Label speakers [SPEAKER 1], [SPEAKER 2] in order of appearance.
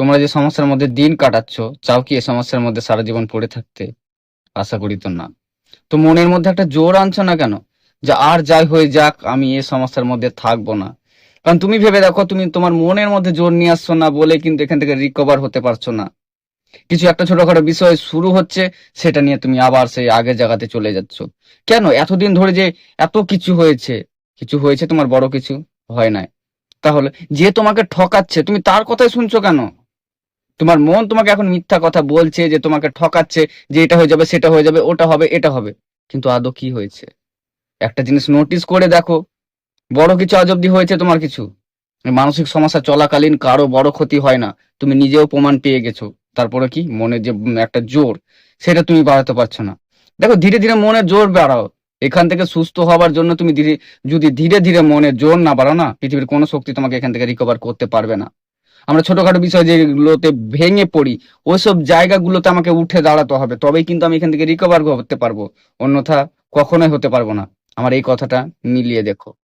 [SPEAKER 1] তোমরা যে সমস্যার মধ্যে দিন কাটাচ্ছ, চাও কি এই সমস্যার মধ্যে সারা জীবন পড়ে থাকতে? আশা করি তো না। তো মনের মধ্যে একটা জোর আনছো না কেন? যে আর যাই হয়ে যাক, আমি এই সমস্যার মধ্যে থাকব না। কারণ তুমি ভেবে দেখো, তুমি তোমার মনের মধ্যে জোর নিয়ে আসছো না বলে কিন্তু এখান থেকে রিকভার হতে পারছ না। কিছু একটা ছোটখাটো বিষয় শুরু হচ্ছে, সেটা নিয়ে তুমি আবার সেই আগের জায়গাতে চলে যাচ্ছ। কেন? এতদিন ধরে যে এত কিছু হয়েছে কিছু হয়েছে তোমার বড় কিছু হয় নাই। তাহলে যে তোমাকে ঠকাচ্ছে, তুমি তার কথাই শুনছো কেন? তোমার মন তোমাকে এখন মিথ্যা কথা বলছে যে তোমাকে ঠকাচ্ছে যে এটা হয়ে যাবে, সেটা হয়ে যাবে, ওটা হবে, এটা হবে। কিন্তু আদৌ কি হয়েছে? একটা জিনিস নোটিস করে দেখো। বড় কিছু আজ অব্দি হয়েছে তোমার কিছু? মানসিক সমস্যা চলাকালীন কারও বড় ক্ষতি হয় না। তুমি নিজেও প্রমাণ পেয়ে গেছো। তারপরে কি? মনের যে একটা জোর, সেটা তুমি বাড়াতে পারছ না। দেখো, ধীরে ধীরে মনের জোর বাড়াও। এখান থেকে সুস্থ হওয়ার জন্য তুমি ধীরে, যদি ধীরে ধীরে মনের জোর না বাড়াও না, পৃথিবীর কোনো শক্তি তোমাকে এখান থেকে রিকভার করতে পারবে না। আমরা ছোটখাটো বিষয় যেগুলোতে ভেঙে পড়ি, ওইসব জায়গাগুলোতে আমাকে উঠে দাঁড়াতে হবে। তবেই কিন্তু আমি এখান থেকে রিকভার করতে পারব। অন্যথা কখনোই হতে পারব না। আমার এই কথাটা মিলিয়ে দেখো।